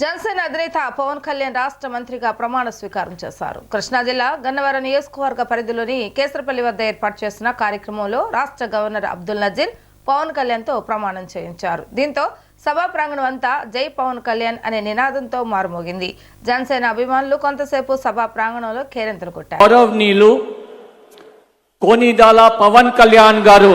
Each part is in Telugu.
జనసేన అధినేత పవన్ కళ్యాణ్ రాష్ట్ర మంత్రిగా ప్రమాణ స్వీకారం చేశారు. కృష్ణా జిల్లా గన్నవరం నియోజకవర్గ పరిధిలోని కేసరపల్లి వద్ద ఏర్పాటు చేసిన కార్యక్రమంలో రాష్ట్ర గవర్నర్ అబ్దుల్ నజీర్ పవన్ కళ్యాణ్తో ప్రమాణం చేయించారు. దీంతో సభా ప్రాంగణం అంతా జై పవన్ కళ్యాణ్ అనే నినాదంతో మారుమోగింది. జనసేన అభిమానులు కొంతసేపు సభా ప్రాంగణంలో కేరింతలు కొట్టారు. కోనిదాల పవన్ కళ్యాణ్ గారు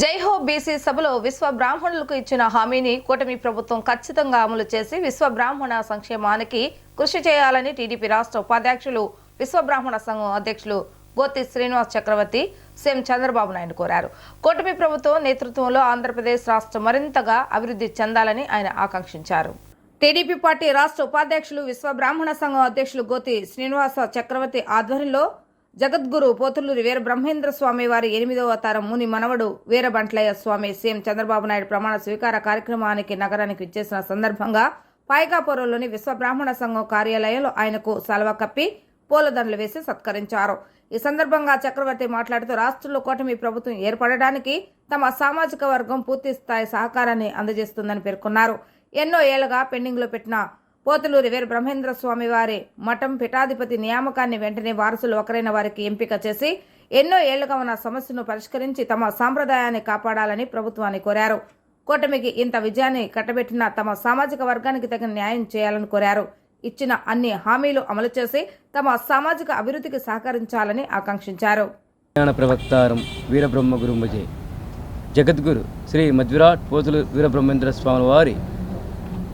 జై హో బీసీ సభలో విశ్వ బ్రాహ్మణులకు ఇచ్చిన హామీని కూటమి ప్రభుత్వం ఖచ్చితంగా అమలు చేసి విశ్వ బ్రాహ్మణ సంక్షేమానికి కృషి చేయాలని టీడీపీ రాష్ట్ర ఉపాధ్యక్షులు విశ్వ బ్రాహ్మణ సంఘం అధ్యక్షులు గోతి శ్రీనివాస్ చక్రవర్తి సీఎం చంద్రబాబు నాయుడు కోరారు. కూటమి ప్రభుత్వం నేతృత్వంలో ఆంధ్రప్రదేశ్ రాష్ట్రం మరింతగా అభివృద్ధి చెందాలని ఆయన ఆకాంక్షించారు. టీడీపీ పార్టీ రాష్ట్ర ఉపాధ్యక్షులు విశ్వ బ్రాహ్మణ సంఘం అధ్యక్షులు గోతి శ్రీనివాస చక్రవర్తి ఆధ్వర్యంలో జగద్గురు పోతులూరి వీర బ్రహ్మేంద్ర స్వామి వారి ఎనిమిదవ తరం ముని మనవడు వీరబంట్లయ్య స్వామి సీఎం చంద్రబాబు నాయుడు ప్రమాణ స్వీకార కార్యక్రమానికి నగరానికి విచ్చేసిన సందర్భంగా పాయకాపురంలోని విశ్వ బ్రాహ్మణ సంఘం కార్యాలయంలో ఆయనకు సలవ కప్పి పూలదండలు వేసి సత్కరించారు. ఈ సందర్భంగా చక్రవర్తి మాట్లాడుతూ రాష్ట్రంలో కూటమి ప్రభుత్వం ఏర్పడడానికి తమ సామాజిక వర్గం పూర్తి స్థాయి సహకారాన్ని అందజేస్తుందని పేర్కొన్నారు. ఎన్నో ఏళ్ళుగా పెండింగ్లో పెట్టిన పోతులూరి వీర బ్రహ్మేంద్ర స్వామి వారి మఠం పీఠాధిపతి నియామకాన్ని వెంటనే వారసులు ఒకరైన వారికి ఎంపిక చేసి ఎన్నో ఏళ్ళుగా ఉన్న సమస్యను పరిష్కరించి తమ సాంప్రదాయాన్ని కాపాడాలని ప్రభుత్వాన్ని కోరారు. కూటమికి ఇంత విజయాన్ని కట్టబెట్టిన తమ సామాజిక వర్గానికి తగిన న్యాయం చేయాలని కోరారు. ఇచ్చిన అన్ని హామీలు అమలు చేసి తమ సామాజిక అభివృద్ధికి సహకరించాలని ఆకాంక్షించారు. ప్రవక్తారం వీరబ్రహ్మ గురుంభజే జగద్గురు శ్రీ మధ్విరాట్ పోతులు వీరబ్రహ్మేంద్ర స్వామి వారి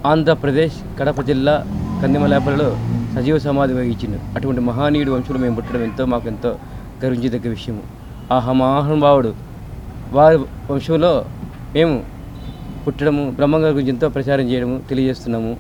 ఆంధ్రప్రదేశ్ కడప జిల్లా కందిమలేపలలో సజీవ సమాధి వహించిండు. అటువంటి మహానీయుడు వంశుడు మేము పుట్టడం ఎంతో మాకు ఎంతో గర్వించదగ్గ విషయము. ఆ మహానుభావుడు వారి వంశంలో మేము పుట్టడము బ్రహ్మంగారి గురించి ఎంతో ప్రచారం చేయడము తెలియజేస్తున్నాము.